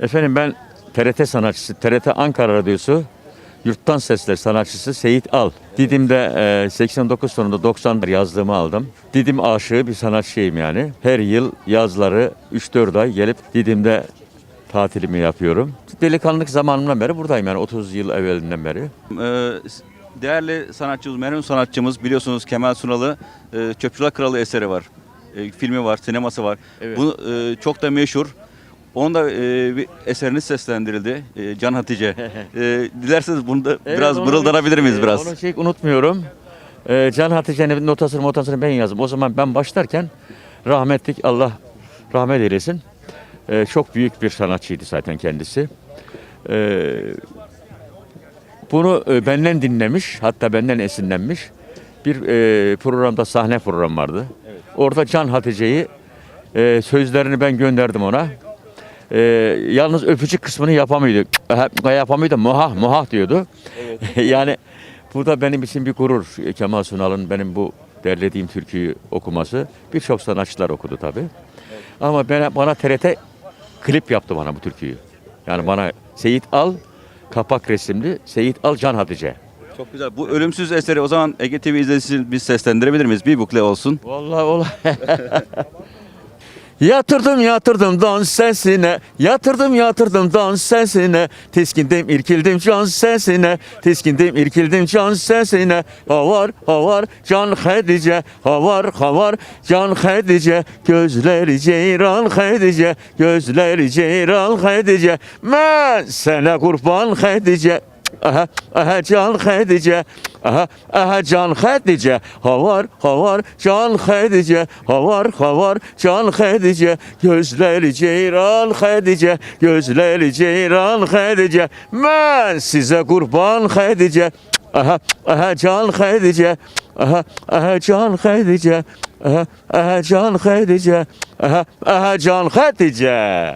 Efendim ben TRT sanatçısı, TRT Ankara Radyosu Yurttan Sesler sanatçısı Seyit Al. Didim'de e, 89 sonunda 90'lar yazlığımı aldım. Didim aşığı bir sanatçıyım yani. Her yıl yazları 3-4 ay gelip Didim'de tatilimi yapıyorum. Delikanlılık zamanımdan beri buradayım yani 30 yıl evvelinden beri. Ee, değerli sanatçımız, merhum sanatçımız biliyorsunuz Kemal Sunal'ı e, Çöpçüler Kralı eseri var. E, filmi var, sineması var. Evet. Bu e, çok da meşhur. Onun da e, bir eserini seslendirildi. E, Can Hatice. E, dilerseniz bunu da biraz onu mırıldanabilir miyiz e, biraz? Onu şey unutmuyorum. E, Can Hatice'nin notasını motasını ben yazdım. O zaman ben başlarken rahmetlik Allah rahmet eylesin. E, çok büyük bir sanatçıydı zaten kendisi. E, bunu e, benden dinlemiş, hatta benden esinlenmiş bir e, programda sahne programı vardı. Orada Can Hatice'yi e, sözlerini ben gönderdim ona. E, yalnız öpücük kısmını yapamıyordu. yapamıyordu. Muha muha diyordu. yani bu da benim için bir gurur. Kemal Sunal'ın benim bu derlediğim türküyü okuması. Birçok sanatçılar okudu tabii. Ama bana, bana TRT klip yaptı bana bu türküyü. Yani bana Seyit Al kapak resimli Seyit Al Can Hatice. Çok güzel. Bu ölümsüz eseri o zaman Ege TV izleyicisi biz seslendirebilir miyiz? Bir bukle olsun. Vallahi vallahi. Yatırdım yatırdım dans sesine. Yatırdım yatırdım dans sesine. Tiskindim irkildim can sesine. Tiskindim irkildim can sesine. Havar havar can Hadice Havar havar can Hadice Gözleri ceyran Hadice Gözleri ceyran Hadice Ben sana kurban Hadice Aha, aha can Hadice Aha, aha can Hadice Havar havar can Hadice Havar havar can Hadice Gözleri ceyran Hadice Gözleri ceyran Hadice Ben size kurban Hadice Aha, aha can Hadice Aha, aha can Hadice Aha, aha can Hadice Aha, aha can Hadice